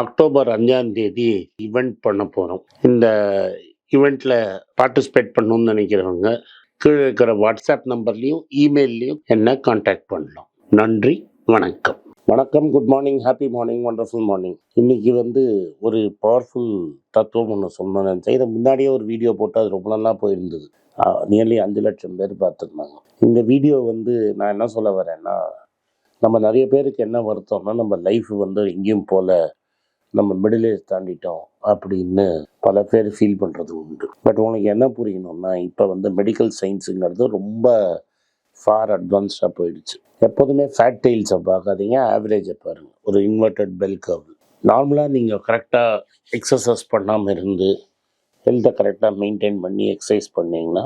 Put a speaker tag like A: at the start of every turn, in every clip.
A: October அஞ்சாம் தேதி event பண்ண போகிறோம் இந்த ஈவெண்ட்டில் பார்ட்டிசிபேட் பண்ணணும்னு நினைக்கிறவங்க கீழே இருக்கிற வாட்ஸ்அப் நம்பர்லேயும் இமெயில்லையும் என்ன காண்டாக்ட் பண்ணலாம். நன்றி வணக்கம். வணக்கம் good morning happy morning wonderful morning இன்னைக்கு வந்து ஒரு பவர்ஃபுல் தத்துவம் ஒன்று சொல்லணும்னு நினச்சேன் இதை முன்னாடியே ஒரு வீடியோ போட்டு அது ரொம்ப நல்லா போயிருந்தது. நியர்லி அஞ்சு லட்சம் பேர் பார்த்துருந்தாங்க. இந்த வீடியோ வந்து நான் என்ன சொல்ல வரேன்னா நம்ம நிறைய பேருக்கு என்ன வருத்தம்னா நம்ம லைஃப் வந்து எங்கேயும் போல நம்ம மிடில் ஏஜ் தாண்டிட்டோம் அப்படின்னு பல பேர் ஃபீல் பண்ணுறது உண்டு. பட் உனக்கு என்ன புரியணும்னா இப்போ வந்து மெடிக்கல் சயின்ஸுங்கிறது ரொம்ப ஃபார் அட்வான்ஸ்டாக போயிடுச்சு. எப்போதுமே ஃபேட் டெயில்ஸை பார்க்காதீங்க ஆவரேஜை பாருங்கள் ஒரு இன்வெர்டட் பெல் கர்வ் நார்மலாக நீங்கள் கரெக்டாக எக்ஸசைஸ் பண்ணாமல் இருந்து ஹெல்த்தை கரெக்டாக மெயின்டைன் பண்ணி எக்ஸசைஸ் பண்ணிங்கன்னா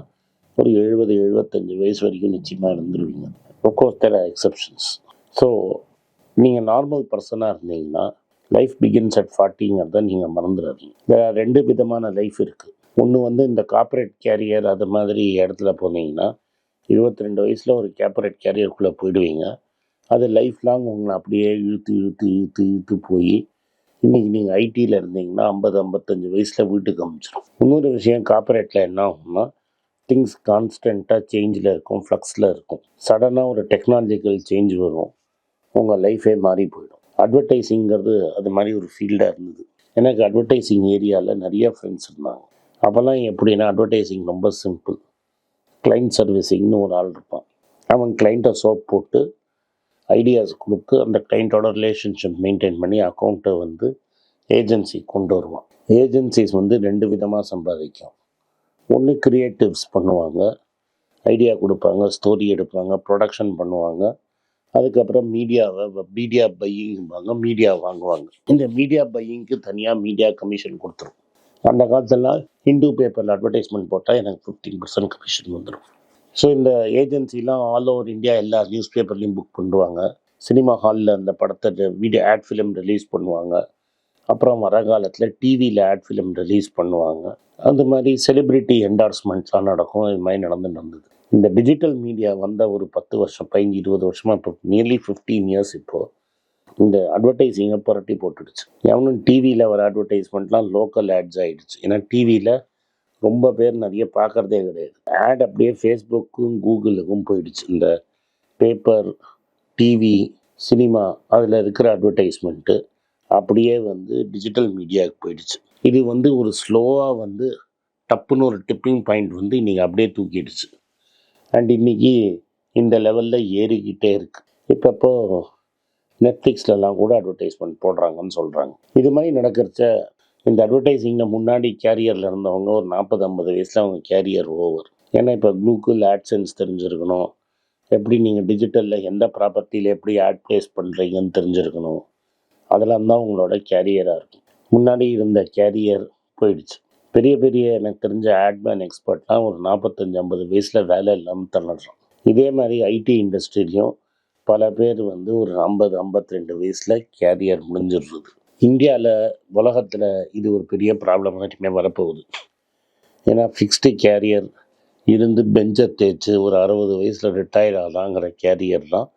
A: ஒரு எழுபது எழுபத்தஞ்சு வயசு வரைக்கும் நிச்சயமாக இருந்துருவீங்க. Of course there exceptions so நீங்கள் நார்மல் பர்சனாக இருந்தீங்கன்னா லைஃப் பிகின்ஸ் அட் ஃபார்ட்டிங்கிறத நீங்கள் மறந்துடாதீங்க வேறு ரெண்டு விதமான லைஃப் இருக்குது ஒன்று வந்து இந்த கார்ப்பரேட் கேரியர் அது மாதிரி இடத்துல போனீங்கன்னா இருபத்தி ரெண்டு வயசில் ஒரு கார்ப்பரேட் கேரியருக்குள்ளே போயிடுவீங்க. அது லைஃப் லாங் உங்களை அப்படியே இழுத்து இழுத்து இழுத்து இழுத்து போய் இன்றைக்கி நீங்கள் ஐடியில் இருந்தீங்கன்னா ஐம்பது ஐம்பத்தஞ்சு வயசில் வீட்டுக்கு அமைச்சிடும் இன்னொரு விஷயம் கார்ப்பரேட்டில் என்ன ஆகும்னா திங்ஸ் கான்ஸ்டண்ட்டாக சேஞ்சில் இருக்கும் ஃப்ளக்ஸில் இருக்கும். சடனாக ஒரு டெக்னாலஜிக்கல் சேஞ்ச் வரும். உங்கள் லைஃபே மாறி போயிடும். அட்வர்டைஸிங்கிறது அது மாதிரி ஒரு ஃபீல்டாக இருந்தது. எனக்கு அட்வர்டைஸிங் ஏரியாவில் நிறைய ஃப்ரெண்ட்ஸ் இருந்தாங்க. அப்போல்லாம் எப்படின்னா அட்வர்டைஸிங் ரொம்ப சிம்பிள் கிளைண்ட் சர்வீஸிங்னு ஒரு ஆள் இருப்பான். அவன் கிளைண்ட்டை சோப் போட்டு ஐடியாஸ் கொடுத்து அந்த கிளைண்ட்டோட ரிலேஷன்ஷிப் மெயின்டைன் பண்ணி அக்கௌண்ட்டை வந்து ஏஜென்சி கொண்டு வருவான். ஏஜென்சிஸ் வந்து ரெண்டு விதமாக சம்பாதிக்கும். ஒன்று க்ரியேட்டிவ்ஸ் பண்ணுவாங்க ஐடியா கொடுப்பாங்க ஸ்டோரி எடுப்பாங்க ப்ரொடக்ஷன் பண்ணுவாங்க. அதுக்கப்புறம் மீடியாவை மீடியா பையிங்பாங்க மீடியா வாங்குவாங்க. இந்த மீடியா பையிங்க்கு தனியாக மீடியா கமிஷன் கொடுத்துரும். அந்த காலத்தெல்லாம் ஹிந்து பேப்பரில் அட்வர்டைஸ்மெண்ட் போட்டால் எனக்கு ஃபிஃப்டீன் பர்சன்ட் கமிஷன் வந்துடும் ஸோ இந்த ஏஜென்சிலாம் ஆல் ஓவர் இந்தியா எல்லா நியூஸ் பேப்பர்லேயும் புக் பண்ணுவாங்க. சினிமா ஹாலில் அந்த படத்தை வீடியோ ஆட் ஃபிலிம் ரிலீஸ் பண்ணுவாங்க. அப்புறம் வர காலத்தில் டிவியில் ஆட் ஃபிலிம் ரிலீஸ் பண்ணுவாங்க. அந்த மாதிரி செலிப்ரிட்டி என்டார்ஸ்மெண்ட்ஸ்லாம் நடக்கும். இது மாதிரி நடந்து நடந்தது இந்த டிஜிட்டல் மீடியா வந்த ஒரு பத்து வருஷம் பதினஞ்சு இருபது வருஷமாக இப்போ நியர்லி ஃபிஃப்டீன் இயர்ஸ் இப்போது இந்த அட்வர்டைஸிங்கை புரட்டி போட்டுடுச்சு. எவனும் டிவியில் வர அட்வர்டைஸ்மெண்ட்லாம் லோக்கல் ஆட்ஸ் ஆகிடுச்சு ஏன்னா டிவியில் ரொம்ப பேர் நிறைய பார்க்குறதே கிடையாது. ஆட் அப்படியே ஃபேஸ்புக்கும் கூகுளுக்கும் போயிடுச்சு. இந்த பேப்பர் டிவி சினிமா அதில் இருக்கிற அட்வர்டைஸ்மெண்ட்டு அப்படியே வந்து டிஜிட்டல் மீடியாவுக்கு போயிடுச்சு. இது வந்து ஒரு ஸ்லோவாக வந்து டப்புன்னு ஒரு டிப்பிங் பாயிண்ட் வந்து இன்றைக்கி அப்படியே தூக்கிடுச்சு. அண்ட் இன்றைக்கி இந்த லெவலில் ஏறிக்கிட்டே இருக்குது இப்போப்போ நெட்ஃப்ளிக்ஸ்லலாம் கூட அட்வர்டைஸ்மெண்ட் போடுறாங்கன்னு சொல்கிறாங்க இது மாதிரி நடக்கிறச்ச இந்த அட்வர்டைஸிங்கில் முன்னாடி கேரியரில் இருந்தவங்க ஒரு நாற்பது ஐம்பது வயசில் அவங்க கேரியர் ஓவர் ஏன்னா இப்போ கூகுள் ஆட்சன்ஸ் தெரிஞ்சிருக்கணும். எப்படி நீங்கள் டிஜிட்டலில் எந்த ப்ராப்பர்ட்டியில் எப்படி ஆட் பண்ணுறீங்கன்னு தெரிஞ்சிருக்கணும். அதெல்லாம் தான் உங்களோட கேரியராக இருக்கும். முன்னாடி இருந்த கேரியர் போயிடுச்சு. பெரிய பெரிய எனக்கு தெரிஞ்ச ஆட்மேன் எக்ஸ்பர்ட்லாம் ஒரு நாற்பத்தஞ்சு ஐம்பது வயசில் வேலை இல்லாமல் தள்ளிடுறான். இதே மாதிரி ஐடி இண்டஸ்ட்ரிலையும் பல பேர் வந்து ஒரு ஐம்பது ஐம்பத்தி ரெண்டு வயசில் கேரியர் முடிஞ்சிடுறது. இந்தியாவில் உலகத்தில் இது ஒரு பெரிய ப்ராப்ளமாக இனிமேல் வரப்போகுது. ஏன்னா ஃபிக்ஸ்டு கேரியர் இருந்து பெஞ்சை தேய்ச்சி ஒரு அறுபது வயசில் ரிட்டையர் ஆகலாங்கிற கேரியர்லாம்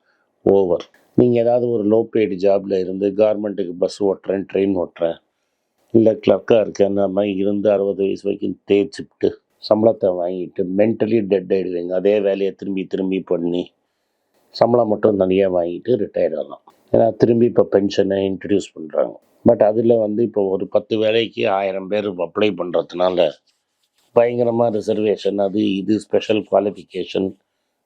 A: ஓவர் நீங்கள் ஏதாவது ஒரு லோ பெய்டு ஜாபில் இருந்து கார்மெண்ட்டுக்கு பஸ் ஓட்டுறேன் ட்ரெயின் ஓட்டுறேன் இல்லை கிளர்க்காக இருக்கேன் அந்த மாதிரி இருந்து அறுபது வயசு வரைக்கும் தேய்ச்சிட்டு சம்பளத்தை வாங்கிட்டு மென்டலி டெட் ஆகிடுவீங்க அதே வேலையை திரும்பி திரும்பி பண்ணி சம்பளம் மட்டும் தனியாக வாங்கிட்டு ரிட்டையர் ஆகலாம். ஏன்னா திரும்பி இப்போ பென்ஷனை இன்ட்ரடியூஸ் பண்ணுறாங்க பட் அதில் வந்து இப்போ ஒரு பத்து வேலைக்கு ஆயிரம் பேர் அப்ளை பண்ணுறதுனால பயங்கரமாக ரிசர்வேஷன் அது இது ஸ்பெஷல் குவாலிஃபிகேஷன்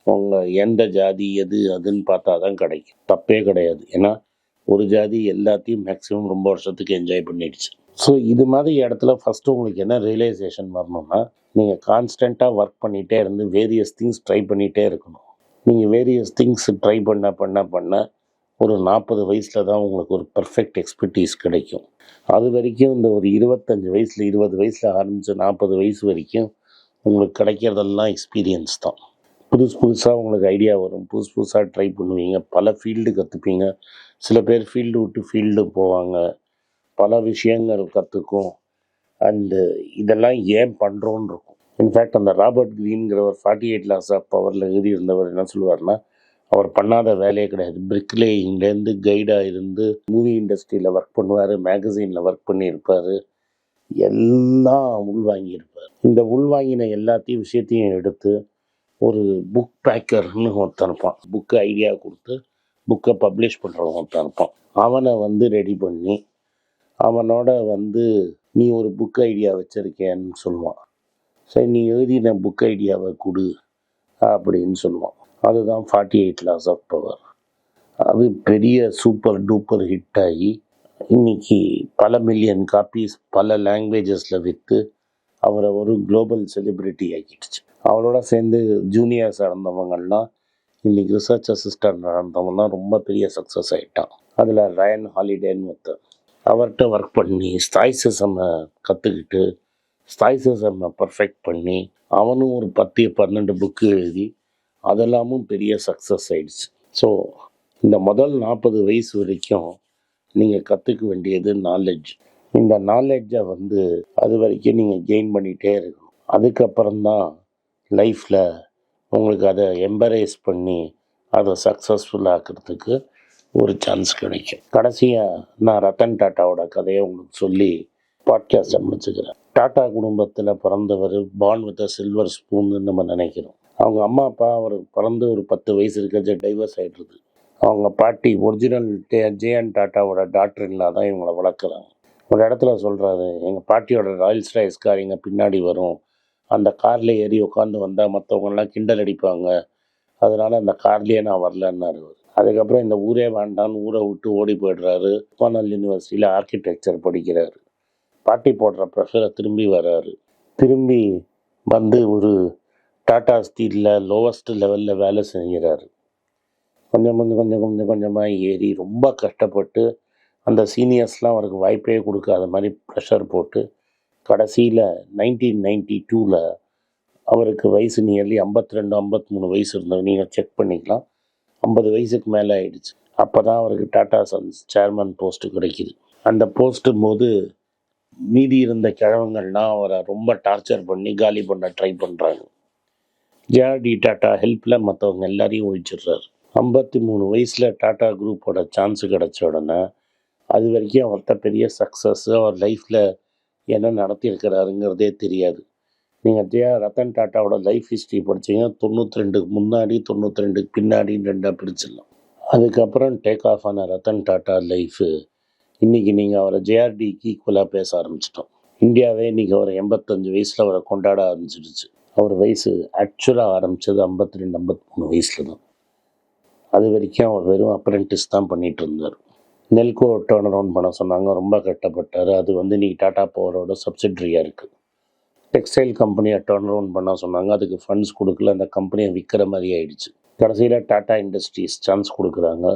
A: உங்கள் எந்த ஜாதி எது அதுன்னு பார்த்தா தான் கிடைக்கும். தப்பே கிடையாது. ஏன்னா ஒரு ஜாதி எல்லாத்தையும் மேக்ஸிமம் ரொம்ப வருஷத்துக்கு என்ஜாய் பண்ணிடுச்சு. ஸோ இது மாதிரி இடத்துல ஃபஸ்ட்டு உங்களுக்கு என்ன ரியலைசேஷன் வரணும்னா நீங்கள் கான்ஸ்டண்ட்டாக ஒர்க் பண்ணிகிட்டே இருந்து வேரியஸ் திங்ஸ் ட்ரை பண்ணிகிட்டே இருக்கணும். நீங்கள் வேரியஸ் திங்ஸ் ட்ரை பண்ண பண்ண பண்ண ஒரு நாற்பது வயசில் தான் உங்களுக்கு ஒரு பர்ஃபெக்ட் எக்ஸ்பர்டீஸ் கிடைக்கும். அது வரைக்கும் இந்த ஒரு இருபத்தஞ்சி வயசில் இருபது வயசில் ஆரம்பித்த நாற்பது வயசு வரைக்கும் உங்களுக்கு கிடைக்கிறதெல்லாம் எக்ஸ்பீரியன்ஸ் தான். புதுசு புதுசாக உங்களுக்கு ஐடியா வரும். புதுசு புதுசாக ட்ரை பண்ணுவீங்க. பல ஃபீல்டு கற்றுப்பீங்க சில பேர் ஃபீல்டு விட்டு ஃபீல்டு போவாங்க. பல விஷயங்கள் கற்றுக்கும் அண்டு இதெல்லாம் ஏன் பண்ணுறோன்னு இருக்கும் இன்ஃபேக்ட் அந்த ராபர்ட் க்ரீன்கிறவர் ஃபார்ட்டி எயிட் லாஸ் ஆஃப் பவரில் எழுதியிருந்தவர் என்ன சொல்லுவார்னா அவர் பண்ணாத வேலையே கிடையாது. பிரிக்லேயிங்லேருந்து கைடாக இருந்து மூவி இண்டஸ்ட்ரியில் ஒர்க் பண்ணுவார் மேகசீனில் ஒர்க் பண்ணியிருப்பார். எல்லாம் உள்வாங்கியிருப்பார் இந்த உள்வாங்கின எல்லாத்தையும் விஷயத்தையும் எடுத்து ஒரு புக் பேக்கர்னு ஒருத்தன் இருப்பான். புக்கு ஐடியா கொடுத்து புக்கை பப்ளிஷ் பண்ணுறவன் ஒருத்தன் இருப்பான். அவனை வந்து ரெடி பண்ணி அவனோட வந்து நீ ஒரு புக் ஐடியா வச்சுருக்கேன்னு சொல்லுவான். சரி நீ எழுதின புக் ஐடியாவை கொடு அப்படின்னு சொல்லுவான். அதுதான் forty eight laws of power அது பெரிய சூப்பர் டூப்பர் ஹிட் ஆகி இன்னைக்கு பல மில்லியன் காப்பீஸ் பல லாங்குவேஜஸில் விற்று அவரை ஒரு குளோபல் செலிப்ரிட்டி ஆக்கிடுச்சு. அவரோட சேர்ந்து ஜூனியர்ஸ் நடந்தவங்கள்லாம் இன்றைக்கி ரிசர்ச் அசிஸ்டன்ட் நடந்தவங்கலாம் ரொம்ப பெரிய சக்ஸஸ் ஆகிட்டான் அதில் ரயன் ஹாலிடேன்னு ஒருத்தர். அவர்கிட்ட ஒர்க் பண்ணி ஸ்டாய்சிசமை கற்றுக்கிட்டு ஸ்டாய்சிசமை பர்ஃபெக்ட் பண்ணி அவனும் ஒரு பத்து பன்னெண்டு புக்கு எழுதி அதெல்லாமும் பெரிய சக்ஸஸ் ஆயிடுச்சு. ஸோ இந்த முதல் நாற்பது வயசு வரைக்கும் நீங்கள் கற்றுக்க வேண்டியது நாலெட்ஜ் இந்த நாலெட்ஜை வந்து அது வரைக்கும் நீங்கள் கெயின் பண்ணிகிட்டே இருக்கணும். அதுக்கப்புறம்தான் லைஃப்பில் உங்களுக்கு அதை எம்பரேஸ் பண்ணி அதை சக்ஸஸ்ஃபுல் ஆக்கிறதுக்கு ஒரு சான்ஸ் கிடைக்கும். கடைசியாக நான் ரத்தன் டாட்டாவோட கதையை உங்களுக்கு சொல்லி பாட்காஸ்ட்டை முடிச்சுக்கிறேன். டாட்டா குடும்பத்தில் பிறந்தவர் பான் வித் சில்வர் ஸ்பூன்னு நம்ம நினைக்கிறோம். அவங்க அம்மா அப்பா அவர் பிறந்து ஒரு பத்து வயசு இருக்க டைவர்ஸ் ஆகிடுது அவங்க பாட்டி ஒரிஜினல் டே ஜேஎன் டாட்டாவோட டாக்டர் தான் இவங்களை வளர்க்குறாங்க. ஒரு இடத்துல சொல்கிறாரு எங்கள் பாட்டியோட ராயல்ஸ் ராய்ஸ் கார் எங்கள் பின்னாடி வரும். அந்த காரில் ஏறி உட்காந்து வந்தால் மற்றவங்கெல்லாம் கிண்டல் அடிப்பாங்க. அதனால் அந்த கார்லேயே நான் வரலன்னாரு அதுக்கப்புறம் இந்த ஊரே வேண்டான்னு ஊரை விட்டு ஓடி போயிடுறாரு. கோனல் யூனிவர்சிட்டியில் ஆர்கிடெக்சர் படிக்கிறாரு. பாட்டி போடுற ப்ரெஷரை திரும்பி வர்றாரு. திரும்பி வந்து ஒரு டாடா ஸ்டீலில் லோவஸ்ட் லெவலில் வேலை செய்கிறாரு. கொஞ்சம் கொஞ்சம் கொஞ்சம் கொஞ்சம் கொஞ்சமாக ஏறி ரொம்ப கஷ்டப்பட்டு அந்த சீனியர்ஸ்லாம் அவருக்கு வாய்ப்பே கொடுக்காத மாதிரி ப்ரெஷர் போட்டு கடைசியில் நைன்டீன் நைன்டி டூவில் அவருக்கு வயசு நியர்லி ஐம்பத்தி ரெண்டு ஐம்பத்தி மூணு வயசு இருந்தது. நீங்கள் செக் பண்ணிக்கலாம். ஐம்பது வயசுக்கு மேலே ஆயிடுச்சு. அப்போ தான் அவருக்கு டாடா சன்ஸ் சேர்மன் போஸ்ட்டு கிடைக்கிது. அந்த போஸ்ட்டு போது மீதி இருந்த கிழவங்கள்லாம் அவரை ரொம்ப டார்ச்சர் பண்ணி காலி பண்ண ட்ரை பண்ணுறாங்க ஜேஆர்டி டாட்டா ஹெல்ப்பில் மற்றவங்க எல்லாரையும் ஒழிச்சிடுறாரு. ஐம்பத்தி மூணு வயசில் டாட்டா குரூப்போட சான்ஸ் கிடச்ச உடனே அது வரைக்கும் அவர்கிட்ட பெரிய சக்ஸஸ் அவர் லைஃப்பில் என்ன நடத்தியிருக்கிறாருங்கிறதே தெரியாது. நீங்கள் ஜெயா ரத்தன் டாட்டாவோட லைஃப் ஹிஸ்ட்ரி படிச்சீங்கன்னா தொண்ணூற்றி ரெண்டுக்கு முன்னாடி தொண்ணூற்றி ரெண்டுக்கு பின்னாடின்னு ரெண்டாக பிரிச்சிடலாம். அதுக்கப்புறம் டேக் ஆஃப் ஆன ரத்தன் டாட்டா லைஃபு இன்றைக்கி நீங்கள் அவரை ஜேஆர்டிக்கு ஈக்குவலாக பேச ஆரம்பிச்சிட்டோம். இந்தியாவே இன்றைக்கி அவர் எண்பத்தஞ்சு வயசில் அவரை கொண்டாட ஆரம்பிச்சிடுச்சு. அவர் வயசு ஆக்சுவலாக ஆரம்பித்தது ஐம்பத்தி ரெண்டு ஐம்பத்தி மூணு வயசில் தான் அது வரைக்கும் அவர் வெறும் அப்ரெண்டிஸ் தான் பண்ணிகிட்டு இருந்தார். நெல்கோ டேர்ன் அரவுண்ட் பண்ண சொன்னாங்க ரொம்ப கட்டப்பட்டார் அது வந்து இன்றைக்கி டாட்டா பவரோட சப்சிட்ரியாக இருக்குது டெக்ஸ்டைல் கம்பெனியை டேர்ன் அரவுண்ட் பண்ண சொன்னாங்க. அதுக்கு ஃபண்ட்ஸ் கொடுக்கல. அந்த கம்பெனியை விற்கிற மாதிரி ஆயிடுச்சு. கடைசியில் டாடா இண்டஸ்ட்ரீஸ் சான்ஸ் கொடுக்குறாங்க.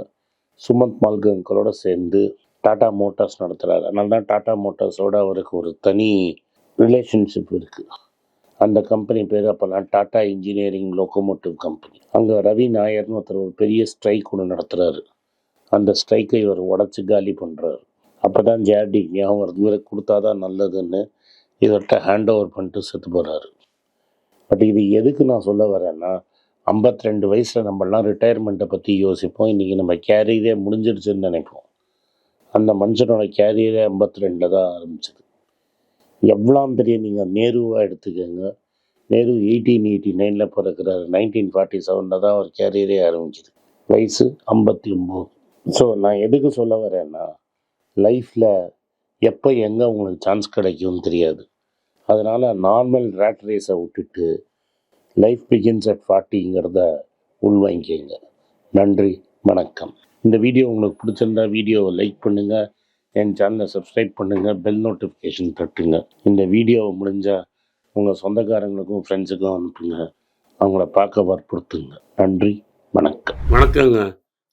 A: சுமந்த் மால்கங்களோட சேர்ந்து டாடா மோட்டார்ஸ் நடத்துகிறாரு அதனால தான் டாடா மோட்டார்ஸோட அவருக்கு ஒரு தனி ரிலேஷன்ஷிப் இருக்குது அந்த கம்பெனி பேர் அப்போல்லாம் டாடா இன்ஜினியரிங் லோக்கோமோட்டிவ் கம்பெனி அங்கே ரவி நாயர்னு ஒருத்தர் ஒரு பெரிய ஸ்ட்ரைக் ஒன்று நடத்துகிறாரு அந்த ஸ்ட்ரைக்கை இவர் உடச்சி காலி பண்ணுறாரு அப்போ தான் ஜேஆர்டி ஞாபகம் வருது. இவருக்கு கொடுத்தா தான் நல்லதுன்னு இதட்ட ஹேண்ட் ஓவர் பண்ணிட்டு செத்து போகிறாரு பட் இது எதுக்கு நான் சொல்ல வரேன்னா 52 ரெண்டு வயசில் நம்மளாம் ரிட்டையர்மெண்ட்டை பற்றி யோசிப்போம். இன்றைக்கி நம்ம கேரியரே முடிஞ்சிடுச்சுன்னு நினைப்போம். அந்த மனுஷனோட கேரியரே 52 ரெண்டில் தான் ஆரம்பிச்சது. எவ்வளோ பெரிய நீங்கள் நேருவாக எடுத்துக்கோங்க. நேரு எயிட்டீன் எயிட்டி நைனில் பிறக்கிறாரு. நைன்டீன் ஃபார்ட்டி செவனில் தான் அவர் கேரியரே ஆரம்பிக்குது வயசு ஐம்பத்தி ஒம்பது ஸோ நான் எதுக்கு சொல்ல வரேன்னா லைஃப்பில் எப்போ எங்கே உங்களுக்கு சான்ஸ் கிடைக்கும்னு தெரியாது. அதனால் நார்மல் ரேட் ரேஸை விட்டுட்டு லைஃப் பிகின்ஸ் அட் ஃபார்ட்டிங்கிறத உள்வாங்கிக்கங்க. நன்றி வணக்கம். இந்த வீடியோ உங்களுக்கு பிடிச்சிருந்தா வீடியோவை லைக் பண்ணுங்கள் என் சேனலை சப்ஸ்கிரைப் பண்ணுங்கள் பெல் நோட்டிஃபிகேஷன் தட்டுங்க. இந்த வீடியோவை முடிஞ்சால் உங்கள் சொந்தக்காரங்களுக்கும் ஃப்ரெண்ட்ஸுக்கும் அனுப்புங்க. அவங்கள பார்க்க வற்புறுத்துங்க. நன்றி வணக்கம். வணக்கங்க.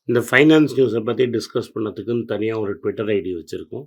A: இந்த ஃபைனான்ஸ் நியூஸை பற்றி டிஸ்கஸ் பண்ணதுக்குன்னு தனியாக ஒரு ட்விட்டர் ஐடி வச்சுருக்கோம்.